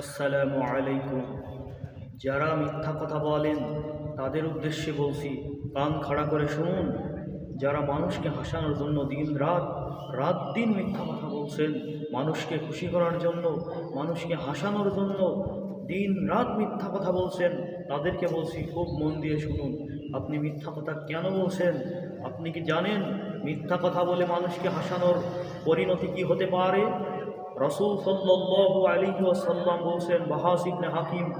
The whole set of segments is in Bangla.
আসসালামু আলাইকুম। যারা মিথ্যা কথা বলেন, তাদের উদ্দেশ্যে বলছি, কান খাড়া করে শুনুন। যারা মানুষকে হাসানোর জন্য দিন রাত রাত দিন মিথ্যা কথা বলছেন, মানুষকে খুশি করার জন্য, মানুষকে হাসানোর জন্য দিন রাত মিথ্যা কথা বলছেন, তাদেরকে বলছি, খুব মন দিয়ে শুনুন। আপনি মিথ্যা কথা কেন বলছেন? আপনি কি জানেন মিথ্যা কথা বলে মানুষকে হাসানোর পরিণতি কি হতে পারে? রসুল সাল্লাল্লাহু আলাইহি ওয়াসাল্লাম বলছেন, বাহাস ইবনে হাকিম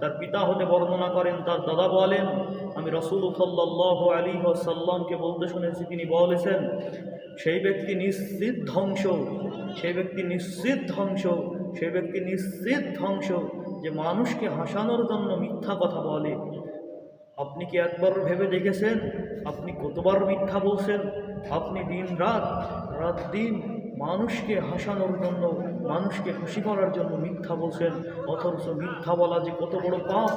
তার পিতা হতে বর্ণনা করেন, তার দাদা বলেন, আমি রসুল সাল্লাল্লাহু আলাইহি ওয়াসাল্লামকে বলতে শুনেছি, তিনি বলেছেন, সেই ব্যক্তি নিশ্চিত ধ্বংস, সেই ব্যক্তি নিশ্চিত ধ্বংস, সেই ব্যক্তি নিশ্চিত ধ্বংস যে মানুষকে হাসানোর জন্য মিথ্যা কথা বলে। আপনি কি একবার ভেবে দেখেছেন? আপনি কতবার মিথ্যা বলছেন? আপনি দিন রাত রাত দিন মানুষকে হাসানোর জন্য, মানুষকে খুশি করার জন্য মিথ্যা বলছেন, অথচ মিথ্যা বলা যে কত বড় পাপ।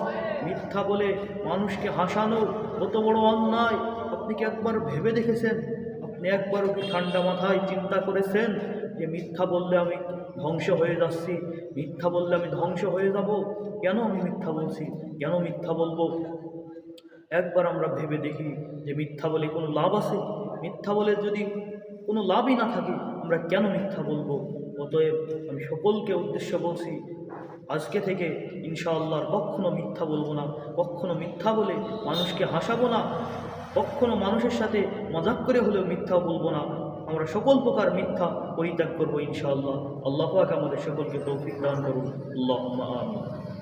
মিথ্যা বলে মানুষকে হাসানো কত বড় অন্যায়। আপনি কি একবার ভেবে দেখেছেন? আপনি একবারও কি ঠান্ডা মাথায় চিন্তা করেছেন যে মিথ্যা বললে আমি ধ্বংস হয়ে যাচ্ছি? মিথ্যা বললে আমি ধ্বংস হয়ে যাব? কেন আমি মিথ্যা বলছি? কেন মিথ্যা বলব? একবার আমরা ভেবে দেখি যে মিথ্যা বলে কোনো লাভ আছে? মিথ্যা বলে যদি কোনো লাভই না থাকে আমরা কেন মিথ্যা বলব? অতএব আমি সকলকে উদ্দেশ্য বলছি, আজকে থেকে ইনশাআল্লাহ আর কখনো মিথ্যা বলব না, কখনো মিথ্যা বলে মানুষকে হাসাবো না, কখনো মানুষের সাথে মজাক করে হলেও মিথ্যা বলব না। আমরা সকল প্রকার মিথ্যা পরিত্যাগ করব ইনশাআল্লাহ। আল্লাহ আমাদের সকলকে তৌফিক দান করুন। আল্লাহ